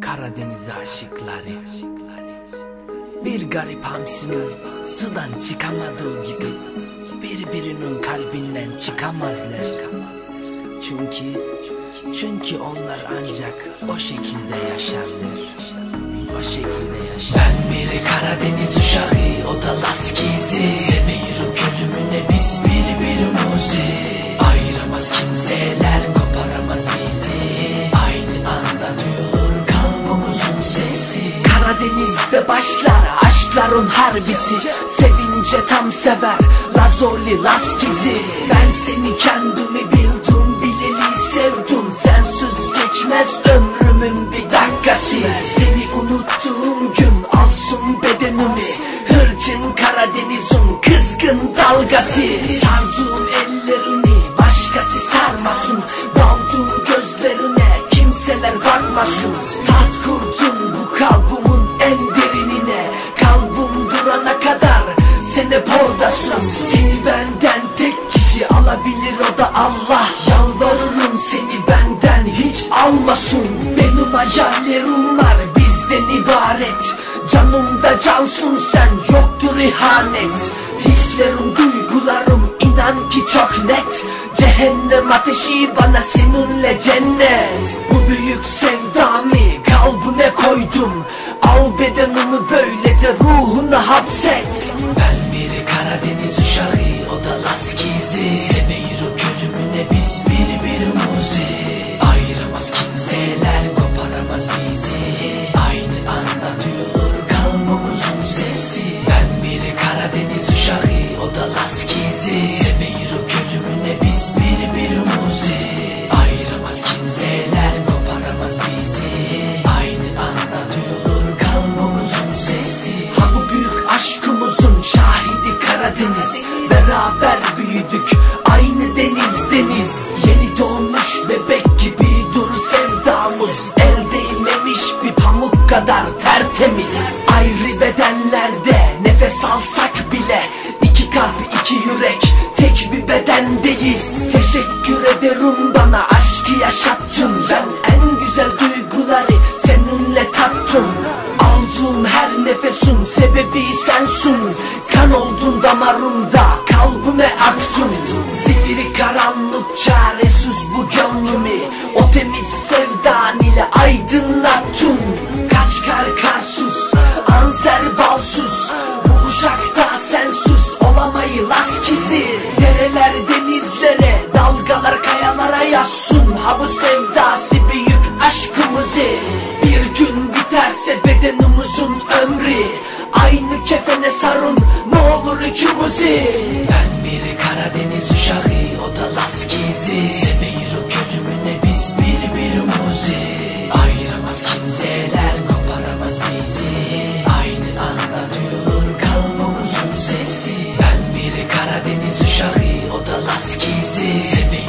Karadeniz aşıkları. Bir garip hamsinin sudan çıkamadığı gibi Birbirinin kalbinden çıkamazlar. Çünkü çünkü onlar ancak o şekilde yaşarlar. O şekilde yaşar Ben bir Karadeniz uşağı o da laskizi Seviyorum Karadeniz'de başlar aşkların harbisi. Sevince tam sever Lazoli Laskizi Ben seni kendimi bildim bileli sevdim. Sensiz geçmez ömrümün bir dakikası alabilir o da Allah. Yalvarırım seni benden hiç almasın. Benim hayallerim var bizden ibaret. Canımda cansın sen yoktur ihanet. Hislerim duygularım inan ki çok net. Cehennem ateşi bana seninle cennet. Bu büyük sevdamı uşağı o da laskizi Seviyorum ölümüne biz birbirimizi Ayıramaz kimseler koparamaz bizi. Aynı duyulur kalbimizin sesi. Ben bir Karadeniz uşağı o da laskizi. Seviyorum ölümüne biz birbirimizi Ayıramaz kimseler koparamaz bizi Beraber büyüdük. Aynı deniz deniz. Yeni doğmuş bebek gibi dur sevdamız. El değmemiş bir pamuk kadar tertemiz. Ayrı bedenlerde nefes alsak bile iki kalp iki yürek. Tek bir bedendeyiz. Teşekkür ederim bana aşkı yaşattın. Ben en güzel duyguları seninle tattım. Aldığım her nefesin sebebi sensin Kan oldun damarımda kalbime aktın Zifiri karanlık çaresiz bu gönlümü. O temiz sevdan ile aydınlattın Kaç kar karsuz anser balsuz Bu uşakta sensiz olamayı laskizi Dereler denizlere dalgalar kayalara yazsın Ha bu sevdası büyük aşkımızı. Bir gün biterse bedenimizin ömrü. Aynı kefene sarın kalbimizin